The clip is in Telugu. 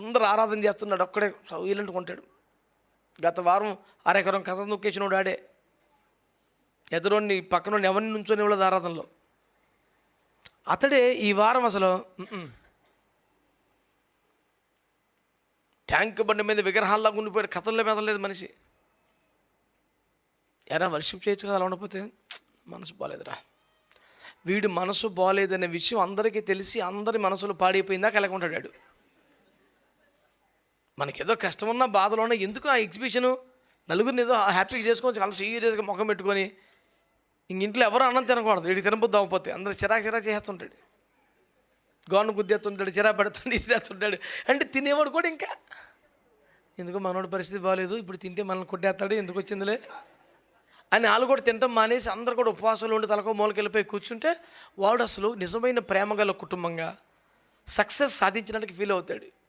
అందరూ ఆరాధన చేస్తున్నాడు ఒక్కడే వీలంటి కొంటాడు గత వారం అరెకరం కథ నొక్కేసినోడు ఆడే. ఎదురోని పక్కన ఎవరిని నుంచొని ఇవ్వలేదు ఆరాధనలో. అతడే ఈ వారం అసలు ట్యాంక్ బండి మీద విగ్రహాల్లాగా ఉండిపోయాడు. కథల్లో మెదలేదు మనిషి. ఎరా వర్షిప్ చేయొచ్చు కదా అలా ఉండకపోతే? మనసు బాగాలేదురా వీడు మనసు బాగాలేదనే విషయం అందరికీ తెలిసి అందరి మనసులో పాడైపోయిందా కలగకుంటాడు మనకేదో కష్టం ఉన్నా బాధలో ఉన్నా ఎందుకు ఆ ఎగ్జిబిషను నలుగురిని ఏదో హ్యాపీగా చేసుకోవచ్చు చాలా సీరియస్గా ముఖం పెట్టుకొని ఇంక ఇంట్లో ఎవరు అన్నం తినకూడదు. వీడికి తినబుద్ది అవ్వకపోతే అందరూ చిరాకు చిరాకు చేస్తుంటాడు. గోను గుద్దేస్తుంటాడు చిరా పెడుతుంటాడు ఇసిరేస్తుంటాడు. అంటే తినేవాడు కూడా ఇంకా. ఎందుకు మనోడి పరిస్థితి బాగాలేదు ఇప్పుడు తింటే మనల్ని కొట్టేస్తాడు. ఎందుకు వచ్చిందిలే? అని వాళ్ళు కూడా తింటాం మానేసి అందరు కూడా ఉపవాసంలో ఉండి తలకో మూలకెళ్ళిపోయి కూర్చుంటే వాడు అసలు నిజమైన ప్రేమ గల కుటుంబంగా సక్సెస్ సాధించడానికి ఫీల్ అవుతాడు.